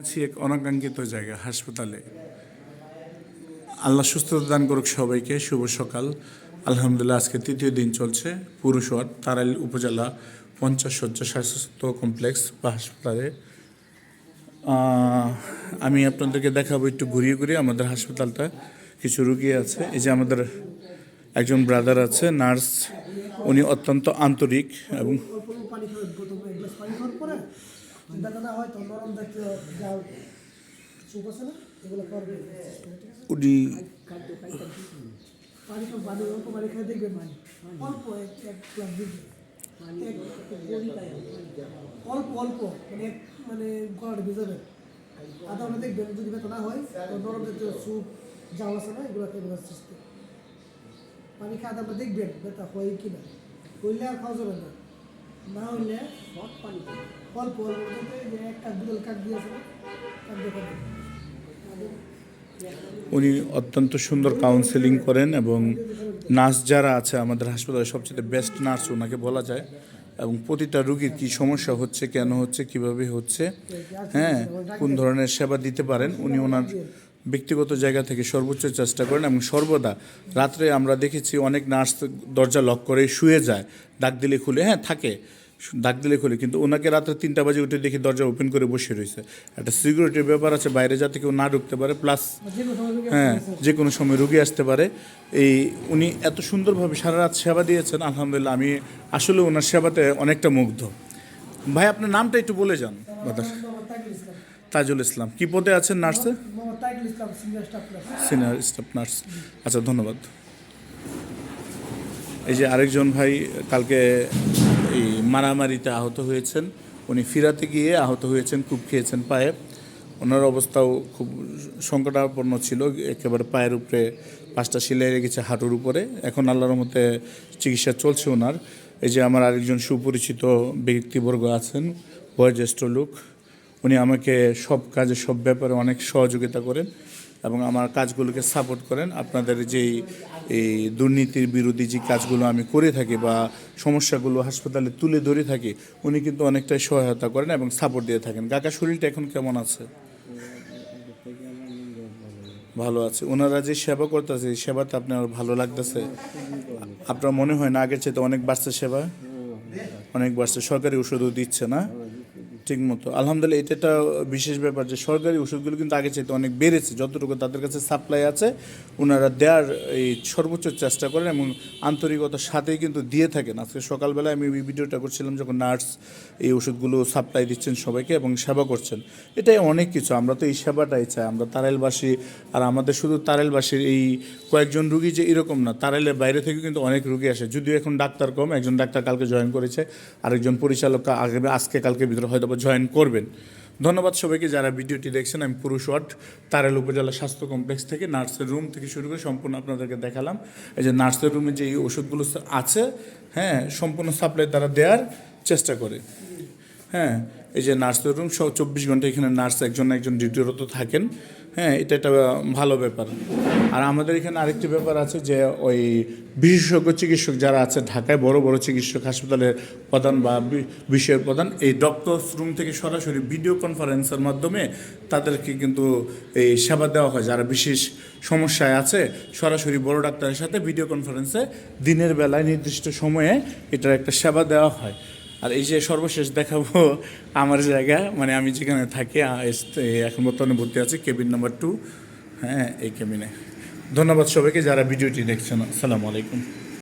আছি এক অনাকাঙ্ক্ষিত জায়গা হাসপাতালে। আল্লাহ সুস্থতা দান করুক সবাইকে, শুভ সকাল। আলহামদুলিল্লাহ আজকে তৃতীয় দিন চলছে পুরুষওয়ার্ড তারাইল উপজেলা পঞ্চাশ শয্যা স্বাস্থ্য কমপ্লেক্স বা হাসপাতালে। আমি আপনাদেরকে দেখাবো একটু ঘুরিয়ে ঘুরিয়ে আমাদের হাসপাতালটা, কিছু রুগী আছে। এই যে আমাদের একজন ব্রাদার আছে, নার্স, উনি অত্যন্ত আন্তরিক এবং অল্প অল্প পানি খাবে প্রথমে এক গ্লাস পানি খাওয়ার পরে দেখা হয় তো নরম দেখতে যা চুপ আছে না এগুলো করবে। পানি খাও পানি অল্প পানি খেয়ে দেখবেন পানি অল্প এক এক গ্লাস দিবে অল্প অল্প মানে মানে গলাটা ভিজাবে। আধা ঘণ্টা দেখবেন যদি ব্যথা না হয় তো নরম জাতীয় স্যুপ যাও আছে না এগুলো খেয়ে দেওয়ার চেষ্টা পানি খাওয়া দাওয়া দেখবেন ব্যথা হয় কি না হইলে আর খাওয়া যাবে না। না হইলে সব পানি অল্প অল্প বলতে যে এক কাক বিড়াল কাক উনি অত্যন্ত সুন্দর কাউন্সেলিং করেন এবং নার্স যারা আছে আমাদের হাসপাতালে সবচেয়ে বেস্ট নার্স ওনাকে বলা যায়। এবং প্রতিটা রুগীর কী সমস্যা হচ্ছে, কেন হচ্ছে, কীভাবে হচ্ছে হ্যাঁ কোন ধরনের সেবা দিতে পারেন, উনি ওনার ব্যক্তিগত জায়গা থেকে সর্বোচ্চ চেষ্টা করেন এবং সর্বদা রাত্রে আমরা দেখেছি অনেক নার্স দরজা লক করে শুয়ে যায় ডাক দিলে খুলে হ্যাঁ থাকে। ডাক দিলে খুলে কিন্তু ওনাকে রাত্রে তিনটা বাজে উঠে দেখি দরজা ওপেন করে বসে রয়েছে। একটা সিকিউরিটির ব্যাপার আছে বাইরে যাতে কেউ না ঢুকতে পারে প্লাস হ্যাঁ যে কোনো সময় রুগী আসতে পারে। এই উনি এত সুন্দরভাবে সারা রাত সেবা দিয়েছেন আলহামদুলিল্লাহ আমি আসলে ওনার সেবাতে অনেকটা মুগ্ধ। ভাই আপনার নামটা একটু বলে যান। তাজুল ইসলাম। কি পদে আছেন নার্সে। Senior staff nurse. আচ্ছা ধন্যবাদ। এই যে আরেকজন ভাই কালকে মারামারিতে আহত হয়েছেন। উনি ফিরাতে গিয়ে আহত হয়েছেন, খুব খেয়েছেন পায়ে। ওনার অবস্থাও খুব সংকটাপন্ন ছিল, একেবারে পায়ের উপরে পাঁচটা সিলাই রেখেছে হাঁটুর উপরে। এখন আল্লাহর মতে চিকিৎসা চলছে ওনার। এই যে আমার আরেকজন সুপরিচিত ব্যক্তিবর্গ আছেন, বয়োজ্যেষ্ঠ লোক, উনি আমাকে সব কাজে, সব ব্যাপারে অনেক সহযোগিতা করেন। এবং আমার কাজগুলোকে সাপোর্ট করেন। আপনাদের যেই, এই দুর্নীতির বিরোধী যে কাজগুলো আমি করে থাকি বা সমস্যাগুলো হাসপাতালে তুলে ধরে থাকি, উনি কিন্তু অনেকটাই সহায়তা করেন এবং সাপোর্ট দিয়ে থাকেন। কাকা, শরীরটা এখন কেমন আছে? ভালো আছে। ওনারা যে সেবা করতেছে সেবাতে আপনার ভালো লাগতেছে? আপনার মনে হয় না আগের চাইতে অনেক বাড়ছে সেবা? অনেক বাড়ছে। সরকারি ওষুধও দিচ্ছে না? ঠিক মতো আলহামদুলিল্লাহ, এটা একটা বিশেষ ব্যাপার যে সরকারি ওষুধগুলো কিন্তু আগে চাইতে অনেক বেড়েছে। যতটুকু তাদের কাছে সাপ্লাই আছে ওনারা দেওয়ার এই সর্বোচ্চ চেষ্টা করেন এবং আন্তরিকতার সাথেই কিন্তু দিয়ে থাকেন। আজকে সকালবেলায় আমি এই ভিডিওটা করছিলাম যখন নার্স এই ওষুধগুলো সাপ্লাই দিচ্ছেন সবাইকে এবং সেবা করছেন। এটাই অনেক কিছু, আমরা তো এই সেবাটাই চাই। আমরা তারাইলবাসী আর আমাদের শুধু তারাইলবাসীর এই কয়েকজন রুগী যে এরকম না, তারাইলের বাইরে থেকে কিন্তু অনেক রুগী আসে। যদিও এখন ডাক্তার কম, একজন ডাক্তার কালকে জয়েন করেছে, আরেকজন পরিচালক আগে, আজকে, কালকে ভিতরে হয়তো জয়েন করবেন। ধন্যবাদ সবাইকে যারা ভিডিওটি দেখছেন। আমি পুরুষ ওয়ার্ড তারেল উপজেলা স্বাস্থ্য কমপ্লেক্স থেকে নার্সের রুম থেকে শুরু করে সম্পূর্ণ আপনাদেরকে দেখালাম। এই যে নার্সের রুমে যে এই ওষুধগুলো আছে হ্যাঁ সম্পূর্ণ সাপ্লাই তারা দেওয়ার চেষ্টা করে। হ্যাঁ এই যে নার্সের রুম সব চব্বিশ ঘণ্টা এখানে নার্স একজন একজন ডিউটিরত থাকেন। হ্যাঁ এটা একটা ভালো ব্যাপার। আর আমাদের এখানে আরেকটি ব্যাপার আছে যে ওই বিশেষজ্ঞ চিকিৎসক যারা আছে, ঢাকায় বড় বড় চিকিৎসক, হাসপাতালের প্রধান বা বিষয়ের প্রধান, এই ডক্টরস রুম থেকে সরাসরি ভিডিও কনফারেন্সের মাধ্যমে তাদেরকে কিন্তু এই সেবা দেওয়া হয়। যারা বিশেষ সমস্যায় আছে, সরাসরি বড় ডাক্তারের সাথে ভিডিও কনফারেন্সে দিনের বেলায় নির্দিষ্ট সময়ে এটার একটা সেবা দেওয়া হয়। আর এই যে সর্বশেষ দেখাবো আমার জায়গা মানে আমি যেখানে থাকি এখন বর্তমানে ভর্তি আছি, কেবিন নাম্বার টু হ্যাঁ এই কেবিনে। ধন্যবাদ সবাইকে যারা ভিডিওটি দেখছেন। আসসালামু আলাইকুম।